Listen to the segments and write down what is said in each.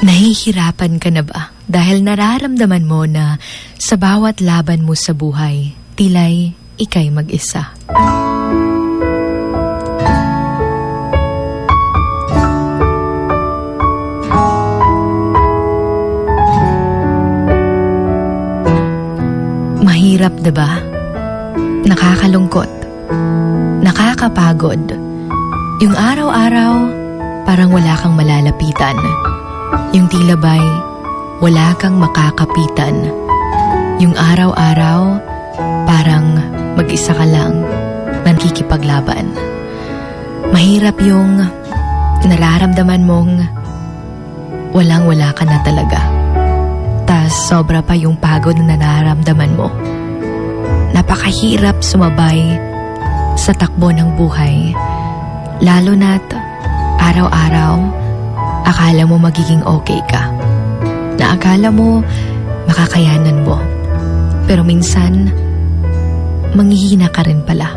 Nahihirapan ka na ba? Dahil nararamdaman mo na sa bawat laban mo sa buhay, tila'y ikay mag-isa. Mahirap, ba? Nakakalungkot. Nakakapagod. Yung araw-araw, parang wala kang malalapitan. Yung tila ba'y wala kang makakapitan. Yung araw-araw, parang mag-isa ka lang nakikipaglaban. Mahirap yung nararamdaman mong walang-wala ka na talaga. Tas sobra pa yung pagod na nararamdaman mo. Napakahirap sumabay sa takbo ng buhay. Lalo na't araw-araw, akala mo magiging okay ka. Na akala mo makakayanan mo. Pero minsan, manghihina ka rin pala.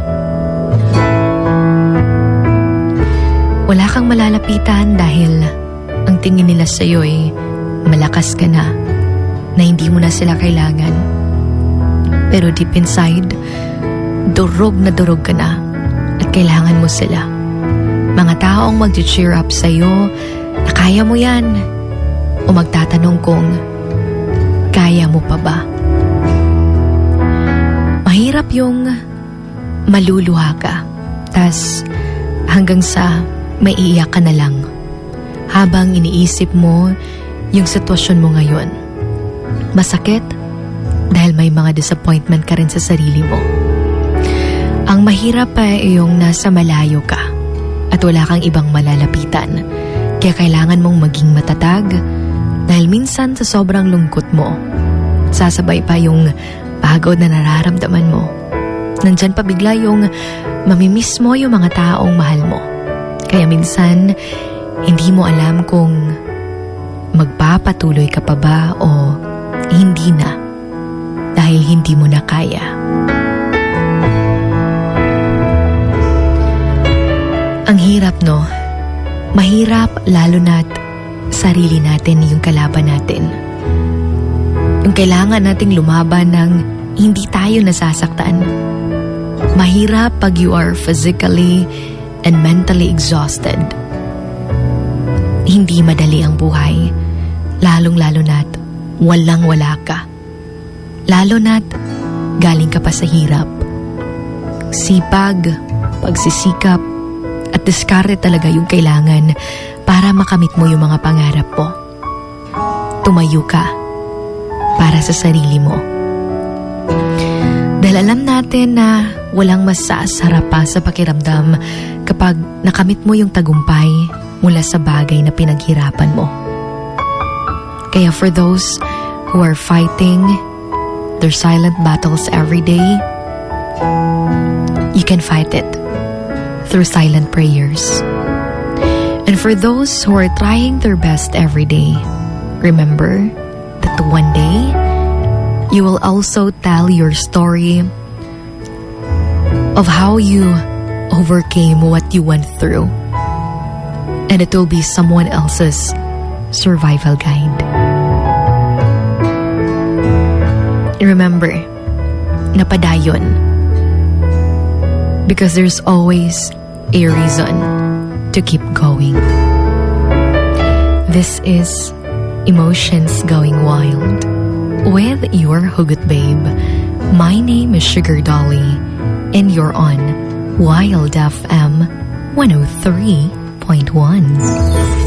Wala kang malalapitan dahil ang tingin nila sa'yo'y malakas ka na, na hindi mo na sila kailangan. Pero deep inside, durog na durog ka na at kailangan mo sila. Mga taong mag-cheer up sa'yo na kaya mo yan o magtatanong kung kaya mo pa ba. Mahirap yung maluluha ka, tas hanggang sa maiiyak ka na lang habang iniisip mo yung sitwasyon mo ngayon. Masakit dahil may mga disappointment ka rin sa sarili mo. Ang mahirap pa ay yung nasa malayo ka at wala kang ibang malalapitan. Kaya kailangan mong maging matatag dahil minsan sa sobrang lungkot mo, sasabay pa yung pagod na nararamdaman mo. Nandyan pa bigla yung mamimiss mo yung mga taong mahal mo. Kaya minsan, hindi mo alam kung magpapatuloy ka pa ba o hindi na dahil hindi mo na kaya. Ang hirap no, mahirap lalo na't sarili natin yung kalaban natin. Yung kailangan nating lumaban ng hindi tayo nasasaktan. Mahirap pag you are physically and mentally exhausted. Hindi madali ang buhay, lalong-lalo na't walang-wala ka. Lalo na't galing ka pa sa hirap. Sipag, pagsisikap, at diskarte talaga yung kailangan para makamit mo yung mga pangarap mo. Tumayo ka para sa sarili mo. Dahil alam natin na walang mas sarap pa sa pakiramdam kapag nakamit mo yung tagumpay mula sa bagay na pinaghirapan mo. Kaya for those who are fighting their silent battles every day, you can fight it through silent prayers. And for those who are trying their best every day, remember that one day you will also tell your story of how you overcame what you went through. And it will be someone else's survival guide. Remember, napadayon. Because there's always a reason to keep going. This is Emotions Going Wild with your Hugot Babe. My name is Sugar Dolly, and you're on Wild FM 103.1.